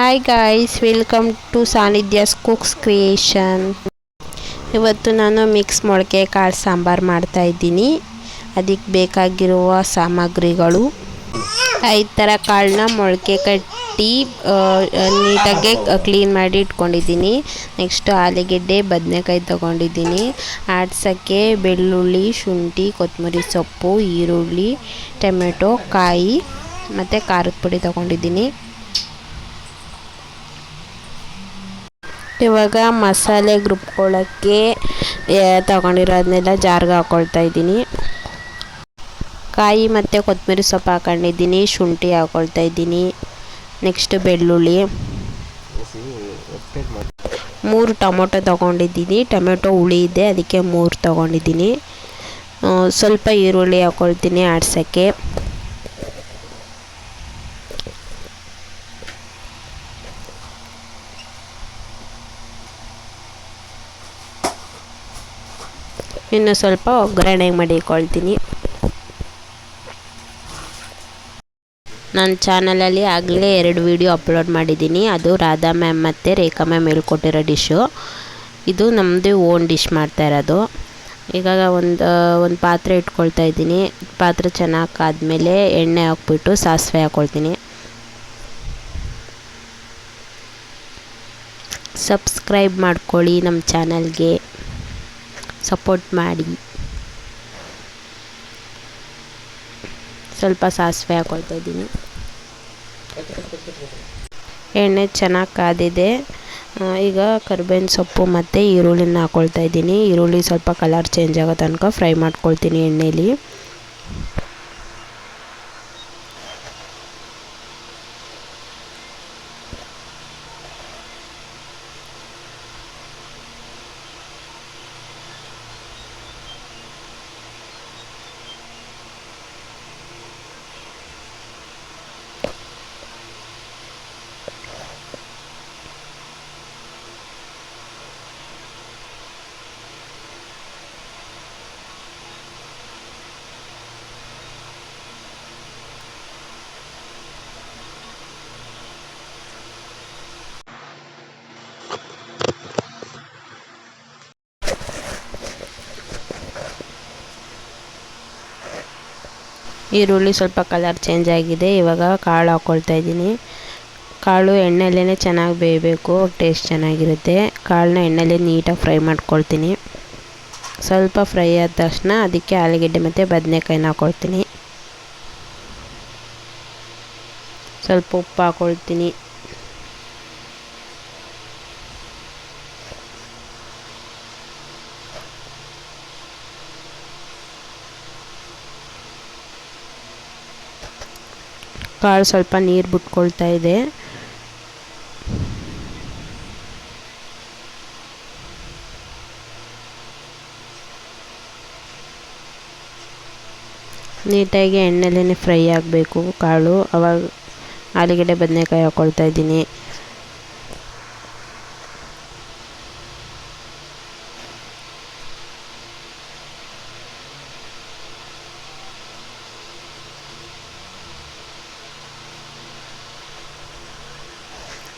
Hi guys welcome to Sannidhyas cooks creation ಇವತ್ತು ನಾನು mix ಮೊಳಕೆ ಕಾಳು ಸಾಂಬಾರು ಮಾಡ್ತಾ ಇದ್ದೀನಿ. ಅದಕ್ಕೆ ಬೇಕಾಗಿರುವ ಸಾಮಗ್ರಿಗಳು. ಐದು ಥರ ಕಾಳನ್ನ ಮೊಳಕೆ ಕಟ್ಟಿ ನೀಟಾಗಿ ಕ್ಲೀನ್ ಮಾಡಿ ಇಟ್ಕೊಂಡಿದ್ದೀನಿ. ನೆಕ್ಸ್ಟು ಆಲೂಗೆಡ್ಡೆ, ಬದನೆಕಾಯಿ ತೊಗೊಂಡಿದ್ದೀನಿ. ಆಡ್ಸೋಕ್ಕೆ ಬೆಳ್ಳುಳ್ಳಿ, ಶುಂಠಿ ಕೊತ್ತಂಬರಿ ಸೊಪ್ಪು, ಈರುಳ್ಳಿ, ಟೊಮೆಟೊ, ಕಾಯಿ, ಮತ್ತು ಖಾರದ ಪುಡಿ ತೊಗೊಂಡಿದ್ದೀನಿ. ಇವಾಗ ಮಸಾಲೆ ರುಬ್ಕೊಳ್ಳೋಕ್ಕೆ ತೊಗೊಂಡಿರೋದನ್ನೆಲ್ಲ ಜಾರ್ಗೆ ಹಾಕ್ಕೊಳ್ತಾ ಇದ್ದೀನಿ. ಕಾಯಿ ಮತ್ತು ಕೊತ್ತಂಬರಿ ಸೊಪ್ಪು ಹಾಕೊಂಡಿದ್ದೀನಿ, ಶುಂಠಿ ಹಾಕ್ಕೊಳ್ತಾ ಇದ್ದೀನಿ. ನೆಕ್ಸ್ಟ್ ಬೆಳ್ಳುಳ್ಳಿ. ಮೂರು ಟೊಮೊಟೊ ತೊಗೊಂಡಿದ್ದೀನಿ. ಟೊಮೆಟೊ ಹುಳಿ ಇದೆ, ಅದಕ್ಕೆ ಮೂರು ತೊಗೊಂಡಿದ್ದೀನಿ. ಸ್ವಲ್ಪ ಈರುಳ್ಳಿ ಹಾಕ್ಕೊಳ್ತೀನಿ ಆಡ್ಸೋಕ್ಕೆ. ಇನ್ನು ಸ್ವಲ್ಪ ಒಗ್ಗರಣೆ ಮಾಡಿಕೊಳ್ತೀನಿ. ನನ್ನ ಚಾನಲಲ್ಲಿ ಆಗಲೇ ಎರಡು ವಿಡಿಯೋ ಅಪ್ಲೋಡ್ ಮಾಡಿದ್ದೀನಿ. ಅದು ರಾಧಾ ಮ್ಯಾಮ್ ಮತ್ತು ರೇಖಾ ಮ್ಯಾಮ್ ಹೇಳ್ಕೊಟ್ಟಿರೋ ಡಿಶ್ಶು. ಇದು ನಮ್ಮದು ಓನ್ ಡಿಶ್ ಮಾಡ್ತಾ ಇರೋದು. ಈಗ ಒಂದು ಒಂದು ಪಾತ್ರೆ ಇಟ್ಕೊಳ್ತಾ ಇದ್ದೀನಿ. ಪಾತ್ರೆ ಚೆನ್ನಾಗಿ ಕಾದ್ಮೇಲೆ ಎಣ್ಣೆ ಹಾಕ್ಬಿಟ್ಟು ಸಾಸಿವೆ ಹಾಕ್ಕೊಳ್ತೀನಿ. ಸಬ್ಸ್ಕ್ರೈಬ್ ಮಾಡ್ಕೊಳ್ಳಿ ನಮ್ಮ ಚಾನಲ್ಗೆ. ಸಪೋರ್ಟ್ ಮಾಡಿ. ಸ್ವಲ್ಪ ಸಾಸಿವೆ ಹಾಕೊಳ್ತಾ ಇದ್ದೀನಿ. ಎಣ್ಣೆ ಚೆನ್ನಾಗಿ ಕಾದಿದೆ. ಈಗ ಕರ್ಬೇವಿನ ಸೊಪ್ಪು ಮತ್ತು ಈರುಳ್ಳಿನ ಹಾಕೊಳ್ತಾ ಇದ್ದೀನಿ. ಈರುಳ್ಳಿ ಸ್ವಲ್ಪ ಕಲರ್ ಚೇಂಜ್ ಆಗೋ ತನಕ ಫ್ರೈ ಮಾಡ್ಕೊಳ್ತೀನಿ ಎಣ್ಣೆಲಿ. ಈರುಳ್ಳಿ ಸ್ವಲ್ಪ ಕಲರ್ ಚೇಂಜ್ ಆಗಿದೆ. ಇವಾಗ ಕಾಳು ಹಾಕ್ಕೊಳ್ತಾ ಇದ್ದೀನಿ. ಕಾಳು ಎಣ್ಣೆಲ್ಲೇ ಚೆನ್ನಾಗಿ ಬೇಯಬೇಕು. ಟೇಸ್ಟ್ ಚೆನ್ನಾಗಿರುತ್ತೆ. ಕಾಳನ್ನ ಎಣ್ಣೆಲೆ ನೀಟಾಗಿ ಫ್ರೈ ಮಾಡ್ಕೊಳ್ತೀನಿ. ಸ್ವಲ್ಪ ಫ್ರೈ ಆದ ತಕ್ಷಣ ಅದಕ್ಕೆ ಆಲೂಗೆಡ್ಡೆ ಮತ್ತು ಬದನೆಕಾಯಿನ ಹಾಕ್ಕೊಳ್ತೀನಿ ಸ್ವಲ್ಪ ಉಪ್ಪು ಹಾಕ್ಕೊಳ್ತೀನಿ ಕಾಳು ಸ್ವಲ್ಪ ನೀರು ಬಿಟ್ಕೊಳ್ತಾ ಇದೆ. ನೀಟಾಗಿ ಎಣ್ಣೆಲೇ ಫ್ರೈ ಆಗಬೇಕು ಕಾಳು. ಅವಾಗ ಆಲೂಗಡ್ಡೆ, ಬದನೆಕಾಯಿ ಹಾಕ್ಕೊಳ್ತಾ ಇದ್ದೀನಿ.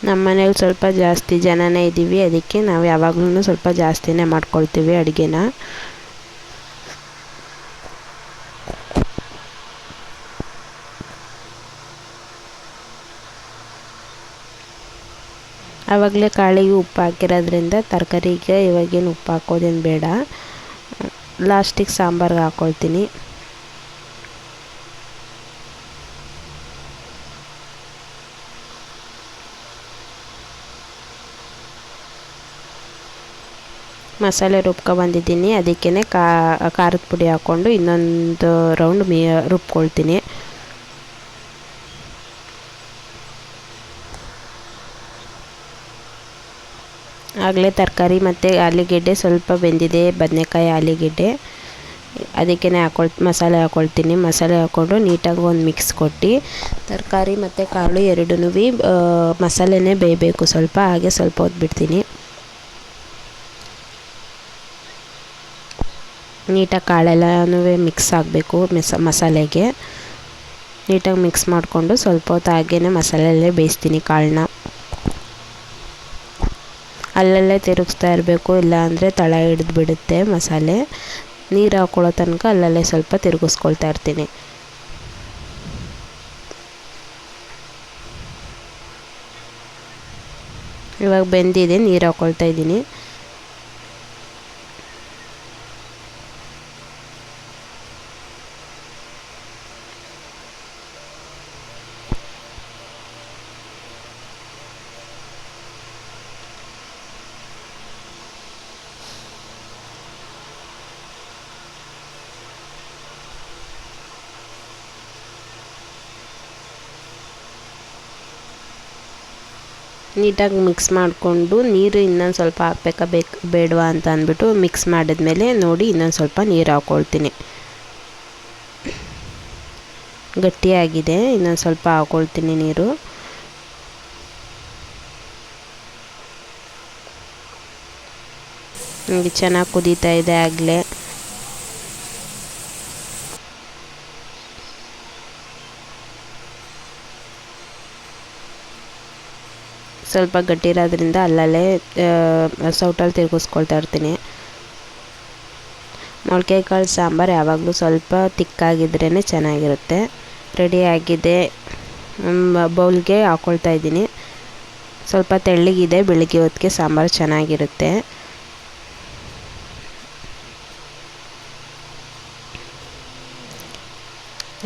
ನಮ್ಮ ಮನೇಲಿ ಸ್ವಲ್ಪ ಜಾಸ್ತಿ ಜನನೇ ಇದ್ದೀವಿ ಅದಕ್ಕೆ ನಾವು ಯಾವಾಗಲೂ ಸ್ವಲ್ಪ ಜಾಸ್ತಿನೇ ಮಾಡ್ಕೊಳ್ತೀವಿ ಅಡುಗೆನ. ಆವಾಗಲೇ ಕಾಳಿಗೆ ಉಪ್ಪು ಹಾಕಿರೋದ್ರಿಂದ ತರಕಾರಿಗೆ ಇವಾಗೇನು ಉಪ್ಪು ಹಾಕೋದೇನು ಬೇಡ. ಲಾಸ್ಟಿಗೆ ಸಾಂಬಾರ್ಗೆ ಹಾಕ್ಕೊಳ್ತೀನಿ ಮಸಾಲೆ ರುಬ್ಕೊಬಂದಿದ್ದೀನಿ ಅದಕ್ಕೇ ಕಾ, ಖಾರದ ಪುಡಿ ಹಾಕ್ಕೊಂಡು ಇನ್ನೊಂದು ರೌಂಡ್ ಮೀ, ರುಬ್ಕೊಳ್ತೀನಿ. ಆಗಲೇ ತರಕಾರಿ ಮತ್ತು ಆಲೂಗೆಡ್ಡೆ ಸ್ವಲ್ಪ ಬೆಂದಿದೆ. ಬದನೆಕಾಯಿ ಆಲೂಗೆಡ್ಡೆ. ಅದಕ್ಕೇ ಹಾಕೊಳ್, ಮಸಾಲೆ ಹಾಕ್ಕೊಳ್ತೀನಿ ಮಸಾಲೆ ಹಾಕ್ಕೊಂಡು ನೀಟಾಗಿ ಒಂದು ಮಿಕ್ಸ್ ಕೊಟ್ಟು ತರಕಾರಿ ಮತ್ತು ಕಾಳು ಎರಡೂ ಮಸಾಲೆನೇ ಬೇಯಬೇಕು ಸ್ವಲ್ಪ. ಹಾಗೆ ಸ್ವಲ್ಪ ಹೊತ್ತು ಬಿಡ್ತೀನಿ ನೀಟಾಗಿ ಕಾಳೆಲ್ಲನೂ ಮಿಕ್ಸ್ ಆಗಬೇಕು ಮಿಸ, ಮಸಾಲೆಗೆ. ನೀಟಾಗಿ ಮಿಕ್ಸ್ ಮಾಡಿಕೊಂಡು ಸ್ವಲ್ಪ ಹೊತ್ತು ಹಾಗೇ ಮಸಾಲೆಯಲ್ಲೇ ಬೇಯಿಸ್ತೀನಿ ಕಾಳನ್ನ. ಅಲ್ಲಲ್ಲೇ ತಿರುಗಿಸ್ತಾ ಇರಬೇಕು, ಇಲ್ಲಾಂದರೆ ತಳ ಹಿಡಿದು ಬಿಡುತ್ತೆ ಮಸಾಲೆ. ನೀರು ಹಾಕ್ಕೊಳ್ಳೋ ತನಕ ಅಲ್ಲಲ್ಲೇ ಸ್ವಲ್ಪ ತಿರುಗಿಸ್ಕೊಳ್ತಾ ಇರ್ತೀನಿ. ಇವಾಗ ಬೆಂದಿದೆ, ನೀರು ಹಾಕ್ಕೊಳ್ತಾ ಇದ್ದೀನಿ. ನೀಟಾಗಿ ಮಿಕ್ಸ್ ಮಾಡಿಕೊಂಡು ನೀರು ಇನ್ನೊಂದು ಸ್ವಲ್ಪ ಹಾಕ್ಬೇಕಾ ಬೇಕು ಬೇಡವಾ ಅಂತ ಅಂದ್ಬಿಟ್ಟು ಮಿಕ್ಸ್ ಮಾಡಿದ್ಮೇಲೆ ನೋಡಿ ಇನ್ನೊಂದು ಸ್ವಲ್ಪ ನೀರು ಹಾಕ್ಕೊಳ್ತೀನಿ. ಗಟ್ಟಿಯಾಗಿದೆ, ಇನ್ನೊಂದು ಸ್ವಲ್ಪ ಹಾಕ್ಕೊಳ್ತೀನಿ ನೀರು. ನನಗೆ ಚೆನ್ನಾಗಿ ಕುದೀತಾ ಇದೆ ಆಗಲೇ. ಸ್ವಲ್ಪ ಗಟ್ಟಿ ಇರೋದ್ರಿಂದ ಅಲ್ಲಲ್ಲೇ ಸೌಟಲ್ಲಿ ತಿರುಗಿಸ್ಕೊಳ್ತಾ ಇರ್ತೀನಿ. ಮೊಳಕೆ ಕಾಳು ಸಾಂಬಾರು ಯಾವಾಗಲೂ ಸ್ವಲ್ಪ ತಿಕ್ಕಾಗಿದ್ರೇ ಚೆನ್ನಾಗಿರುತ್ತೆ. ರೆಡಿಯಾಗಿದೆ ಬೌಲ್ಗೆ ಹಾಕ್ಕೊಳ್ತಾ ಇದ್ದೀನಿ. ಸ್ವಲ್ಪ ತೆಳ್ಳಗಿದೆ, ಬೆಳಿಗ್ಗೆ ಹೊತ್ತಿಗೆ ಸಾಂಬಾರು ಚೆನ್ನಾಗಿರುತ್ತೆ.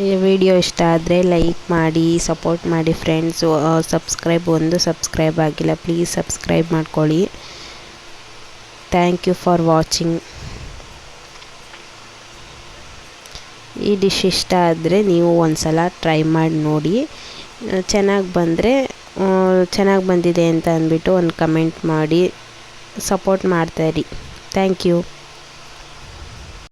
ಈ ವಿಡಿಯೋ ಇಷ್ಟ ಆದರೆ ಲೈಕ್ ಮಾಡಿ, ಸಪೋರ್ಟ್ ಮಾಡಿ ಫ್ರೆಂಡ್ಸು ಸಬ್ಸ್ಕ್ರೈಬ್ ಒಂದು ಸಬ್ಸ್ಕ್ರೈಬ್ ಆಗಿಲ್ಲ ಪ್ಲೀಸ್ ಸಬ್ಸ್ಕ್ರೈಬ್ ಮಾಡ್ಕೊಳ್ಳಿ. ಥ್ಯಾಂಕ್ ಯು ಫಾರ್ ವಾಚಿಂಗ್ ಈ ಡಿಶ್ ಇಷ್ಟ ಆದರೆ ನೀವು ಒಂದು ಸಲ ಟ್ರೈ ಮಾಡಿ ನೋಡಿ. ಚೆನ್ನಾಗಿ ಬಂದರೆ ಚೆನ್ನಾಗಿ ಬಂದಿದೆ ಅಂತ ಅಂದ್ಬಿಟ್ಟು ಒಂದು ಕಮೆಂಟ್ ಮಾಡಿ. Support ಮಾಡ್ತಾಯಿರಿ thank you